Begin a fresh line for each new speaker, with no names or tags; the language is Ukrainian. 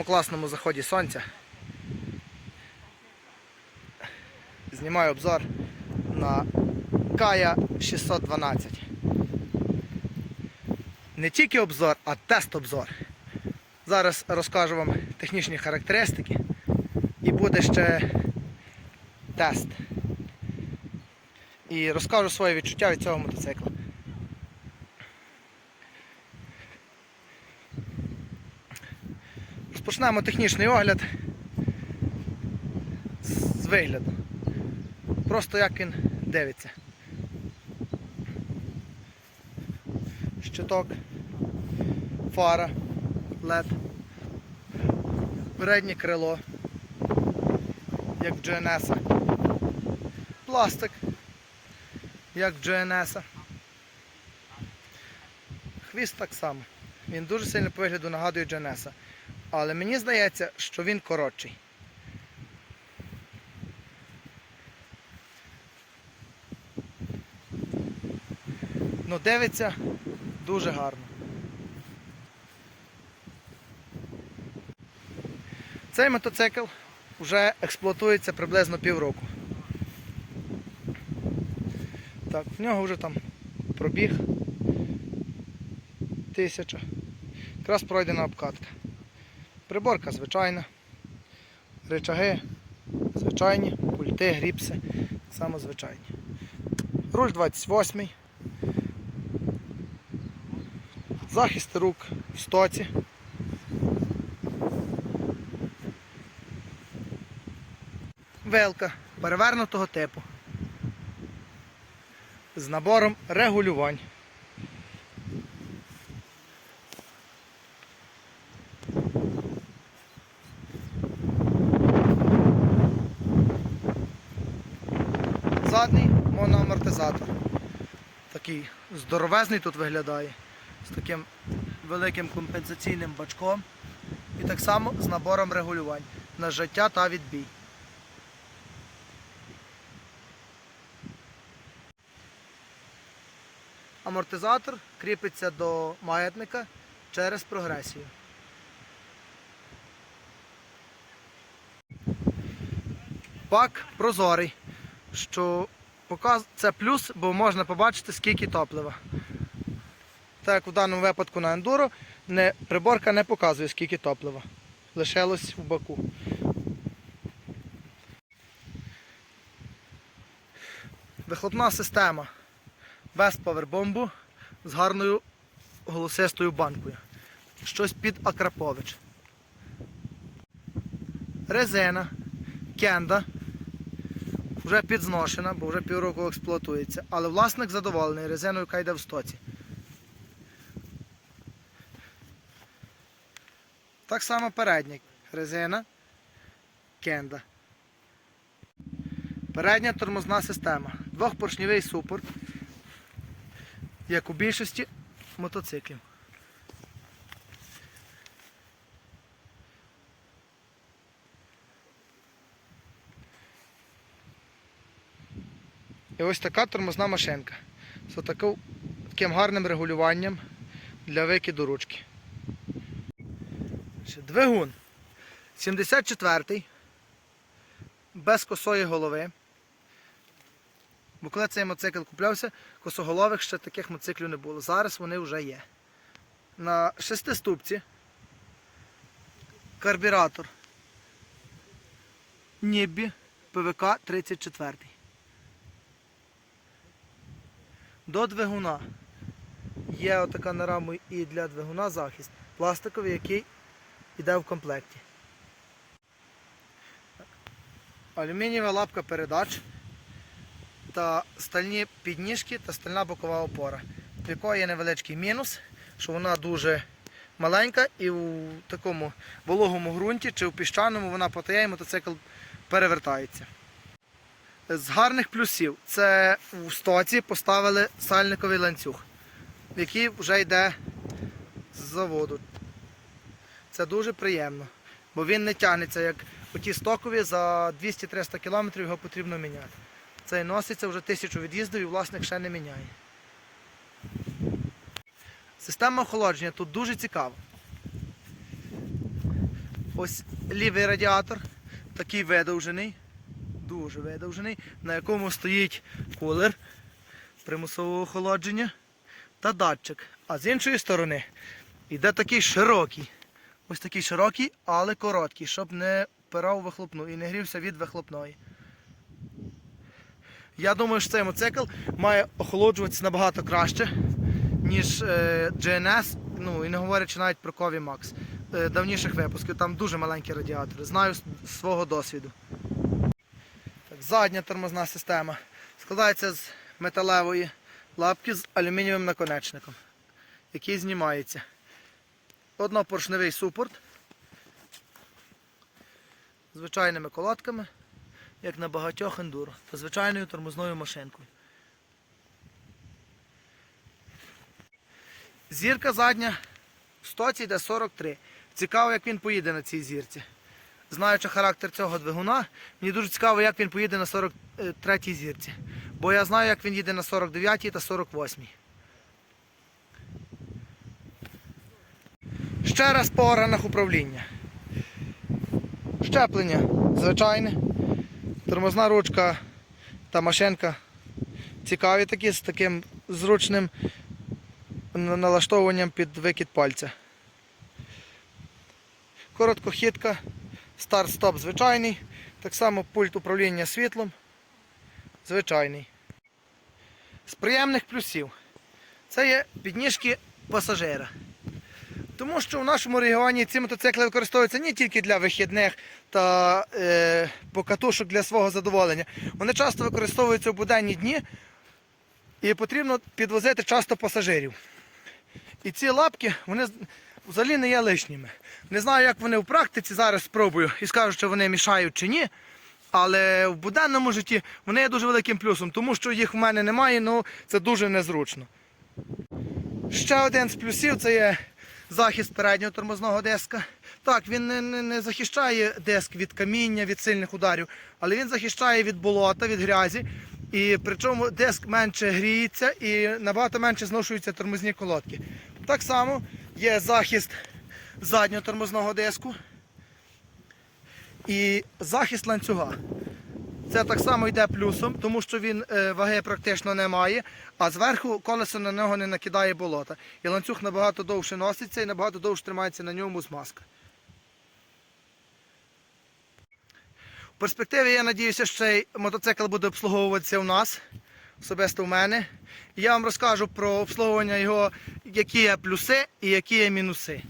такому класному заході сонця знімаю обзор на Кая 612. Не тільки обзор, а тест-обзор. Зараз розкажу вам технічні характеристики і буде ще тест. І розкажу свої відчуття від цього мотоцикла. Розпочнемо технічний огляд з вигляду. Просто як він дивиться. Щиток, фара, LED, переднє крило, як в GNS. Пластик, як в GNS. Хвіст так само. Він дуже сильно по вигляду нагадує GNS. Але мені здається, що він коротший. Ну, дивиться дуже гарно. Цей мотоцикл вже експлуатується приблизно півроку. Так, в нього вже там пробіг тисяча. Якраз пройдена обкатка. Приборка звичайна. Ричаги звичайні, пульти, гріпси, так звичайні. Руль 28. Захист рук в стоці. Велка перевернутого типу. З набором регулювань. Моноамортизатор. Такий здоровезний тут виглядає. З таким великим компенсаційним бачком. І так само з набором регулювань на життя та відбій. Амортизатор кріпиться до маятника через прогресію. Бак прозорий, що. Це плюс, бо можна побачити, скільки топлива. Так як у даному випадку на ендуро не, приборка не показує, скільки топлива. Лишилось в баку. Вихлопна система без павербомбу з гарною голосистою банкою. Щось під Акрапович. Резина, кенда, вже підзношена, бо вже півроку експлуатується. Але власник задоволений резиною, яка в стоці. Так само передня резина, кенда. Передня тормозна система. Двохпоршневий супорт, як у більшості мотоциклів. І ось така тормозна машинка з таким гарним регулюванням для викиду ручки. Двигун 74-й, без косої голови. Бо коли цей мотоцикл куплявся, косоголових ще таких мотоциклів не було. Зараз вони вже є. На шестиступці карбюратор Ніббі ПВК 34. До двигуна є отака на раму і для двигуна захист. Пластиковий, який йде в комплекті. Алюмінієва лапка передач та стальні підніжки та стальна бокова опора, в якої є невеличкий мінус, що вона дуже маленька і у такому вологому ґрунті чи в піщаному вона потає і мотоцикл перевертається. З гарних плюсів це у стоці поставили сальниковий ланцюг, який вже йде з заводу. Це дуже приємно, бо він не тягнеться, як оті стокові за 200-300 км його потрібно міняти. Цей носиться вже тисячу від'їздів і власник ще не міняє. Система охолодження тут дуже цікава. Ось лівий радіатор, такий видовжений, дуже видовжений, на якому стоїть кулер примусового охолодження та датчик. А з іншої сторони йде такий широкий. Ось такий широкий, але короткий, щоб не впирав вихлопну і не грівся від вихлопної. Я думаю, що цей мотоцикл має охолоджуватися набагато краще, ніж е, GNS, ну і не говорячи навіть про Кові Max е, давніших випусків. Там дуже маленькі радіатори. Знаю свого досвіду. Задня тормозна система складається з металевої лапки з алюмінієвим наконечником, який знімається. Однопоршневий супорт звичайними колодками, як на багатьох ендуро, та звичайною тормозною машинкою. Зірка задня в стоці йде 43. Цікаво, як він поїде на цій зірці. Знаючи характер цього двигуна, мені дуже цікаво, як він поїде на 43-й зірці. Бо я знаю, як він їде на 49-й та 48-й. Ще раз по органах управління. Щеплення звичайне. Тормозна ручка та машинка цікаві такі з таким зручним налаштовуванням під викид пальця. Короткохідка, старт-стоп звичайний. Так само пульт управління світлом. Звичайний. З приємних плюсів. Це є підніжки пасажира. Тому що в нашому регіоні ці мотоцикли використовуються не тільки для вихідних та е, покатушок для свого задоволення. Вони часто використовуються в буденні дні і потрібно підвозити часто пасажирів. І ці лапки вони взагалі не є лишніми. Не знаю, як вони в практиці зараз спробую і скажу, чи вони мішають чи ні. Але в буденному житті вони є дуже великим плюсом, тому що їх в мене немає, ну це дуже незручно. Ще один з плюсів це є захист переднього тормозного диска. Так, він не, не, не захищає диск від каміння, від сильних ударів, але він захищає від болота, від грязі. І причому диск менше гріється і набагато менше зношуються тормозні колодки. Так само є захист заднього тормозного диску і захист ланцюга. Це так само йде плюсом, тому що він е, ваги практично не має, а зверху колесо на нього не накидає болота. І ланцюг набагато довше носиться і набагато довше тримається на ньому змазка. В перспективі я надіюся, що цей мотоцикл буде обслуговуватися у нас, особисто в мене. І я вам розкажу про обслуговування його, які є плюси і які є мінуси.